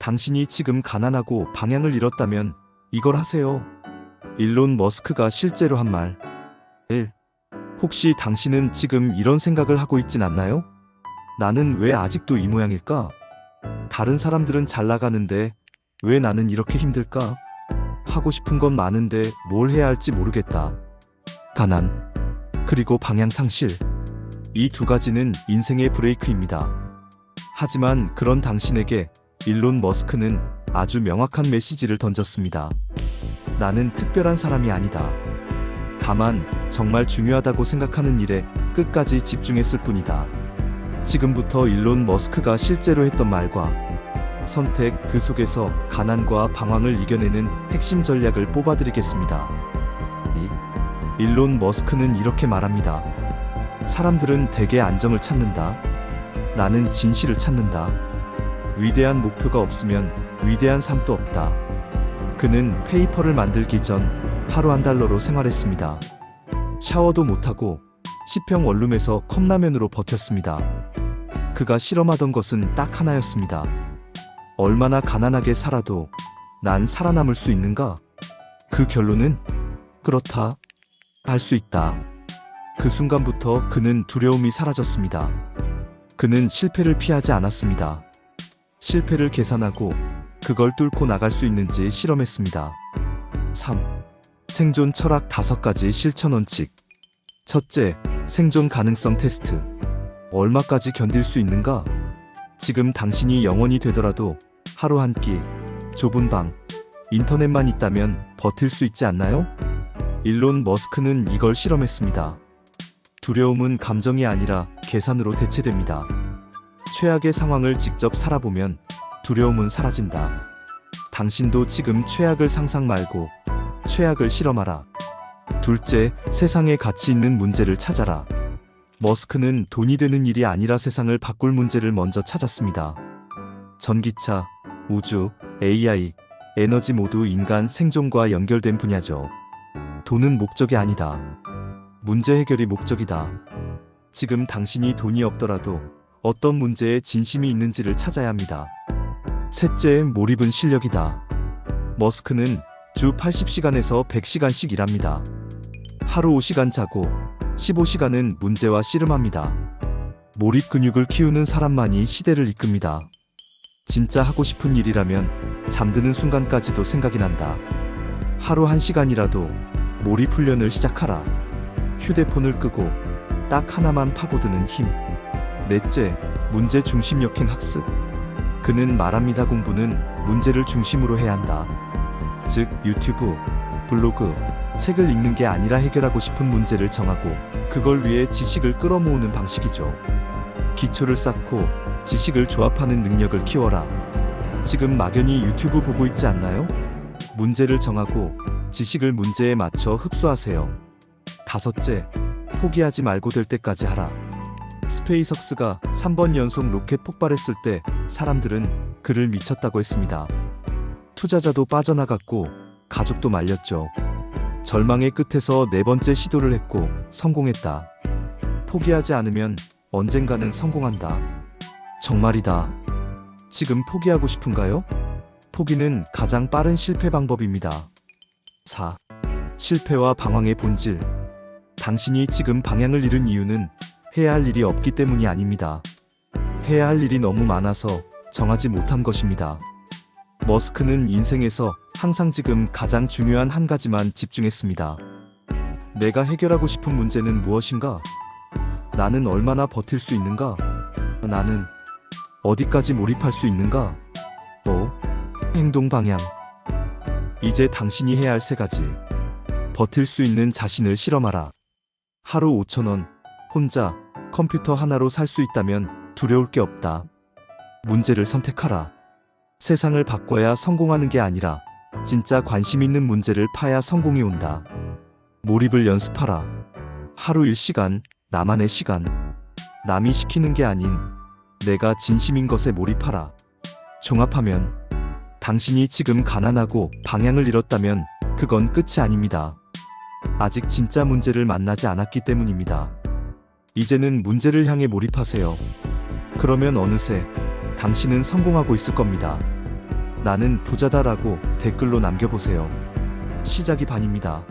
당신이 지금 가난하고 방향을 잃었다면 이걸 하세요. 일론 머스크가 실제로 한 말. 1. 혹시 당신은 지금 이런 생각을 하고 있진 않나요? 나는 왜 아직도 이 모양일까? 다른 사람들은 잘 나가는데 왜 나는 이렇게 힘들까? 하고 싶은 건 많은데 뭘 해야 할지 모르겠다. 가난, 그리고 방향 상실. 이 두 가지는 인생의 브레이크입니다. 하지만 그런 당신에게 일론 머스크는 아주 명확한 메시지를 던졌습니다. 나는 특별한 사람이 아니다. 다만 정말 중요하다고 생각하는 일에 끝까지 집중했을 뿐이다. 지금부터 일론 머스크가 실제로 했던 말과 선택 그 속에서 가난과 방황을 이겨내는 핵심 전략을 뽑아드리겠습니다. 이 일론 머스크는 이렇게 말합니다. 사람들은 대개 안정을 찾는다. 나는 진실을 찾는다. 위대한 목표가 없으면 위대한 삶도 없다. 그는 페이퍼를 만들기 전 하루 한 달러로 생활했습니다. 샤워도 못하고 10평 원룸에서 컵라면으로 버텼습니다. 그가 실험하던 것은 딱 하나였습니다. 얼마나 가난하게 살아도 난 살아남을 수 있는가? 그 결론은 그렇다. 할 수 있다. 그 순간부터 그는 두려움이 사라졌습니다. 그는 실패를 피하지 않았습니다. 실패를 계산하고 그걸 뚫고 나갈 수 있는지 실험했습니다. 3. 생존 철학 5가지 실천 원칙. 첫째, 생존 가능성 테스트. 얼마까지 견딜 수 있는가? 지금 당신이 영원히 되더라도 하루 한 끼, 좁은 방, 인터넷만 있다면 버틸 수 있지 않나요? 일론 머스크는 이걸 실험했습니다. 두려움은 감정이 아니라 계산으로 대체됩니다. 최악의 상황을 직접 살아보면 두려움은 사라진다. 당신도 지금 최악을 상상 말고 최악을 실험하라. 둘째, 세상에 가치 있는 문제를 찾아라. 머스크는 돈이 되는 일이 아니라 세상을 바꿀 문제를 먼저 찾았습니다. 전기차, 우주, AI, 에너지 모두 인간 생존과 연결된 분야죠. 돈은 목적이 아니다. 문제 해결이 목적이다. 지금 당신이 돈이 없더라도 어떤 문제에 진심이 있는지를 찾아야 합니다. 셋째, 몰입은 실력이다. 머스크는 주 80시간에서 100시간씩 일합니다. 하루 5시간 자고 15시간은 문제와 씨름합니다. 몰입 근육을 키우는 사람만이 시대를 이끕니다. 진짜 하고 싶은 일이라면 잠드는 순간까지도 생각이 난다. 하루 한 시간이라도 몰입 훈련을 시작하라. 휴대폰을 끄고 딱 하나만 파고드는 힘. 넷째, 문제 중심 역행 학습. 그는 말합니다. 공부는 문제를 중심으로 해야 한다. 즉, 유튜브, 블로그, 책을 읽는 게 아니라 해결하고 싶은 문제를 정하고 그걸 위해 지식을 끌어모으는 방식이죠. 기초를 쌓고 지식을 조합하는 능력을 키워라. 지금 막연히 유튜브 보고 있지 않나요? 문제를 정하고 지식을 문제에 맞춰 흡수하세요. 다섯째, 포기하지 말고 될 때까지 하라. 스페이석스가 3번 연속 로켓 폭발했을 때 사람들은 그를 미쳤다고 했습니다. 투자자도 빠져나갔고 가족도 말렸죠. 절망의 끝에서 네 번째 시도를 했고 성공했다. 포기하지 않으면 언젠가는 성공한다. 정말이다. 지금 포기하고 싶은가요? 포기는 가장 빠른 실패 방법입니다. 4. 실패와 방황의 본질. 당신이 지금 방향을 잃은 이유는 해야 할 일이 없기 때문이 아닙니다. 해야 할 일이 너무 많아서 정하지 못한 것입니다. 머스크는 인생에서 항상 지금 가장 중요한 한 가지만 집중했습니다. 내가 해결하고 싶은 문제는 무엇인가? 나는 얼마나 버틸 수 있는가? 나는 어디까지 몰입할 수 있는가? 5. 행동 방향. 이제 당신이 해야 할 세 가지. 버틸 수 있는 자신을 실험하라. 하루 5천원, 혼자 컴퓨터 하나로 살 수 있다면 두려울 게 없다. 문제를 선택하라. 세상을 바꿔야 성공하는 게 아니라 진짜 관심 있는 문제를 파야 성공이 온다. 몰입을 연습하라. 하루 1시간, 나만의 시간. 남이 시키는 게 아닌 내가 진심인 것에 몰입하라. 종합하면 당신이 지금 가난하고 방향을 잃었다면 그건 끝이 아닙니다. 아직 진짜 문제를 만나지 않았기 때문입니다. 이제는 문제를 향해 몰입하세요. 그러면 어느새 당신은 성공하고 있을 겁니다. 나는 부자다라고 댓글로 남겨보세요. 시작이 반입니다.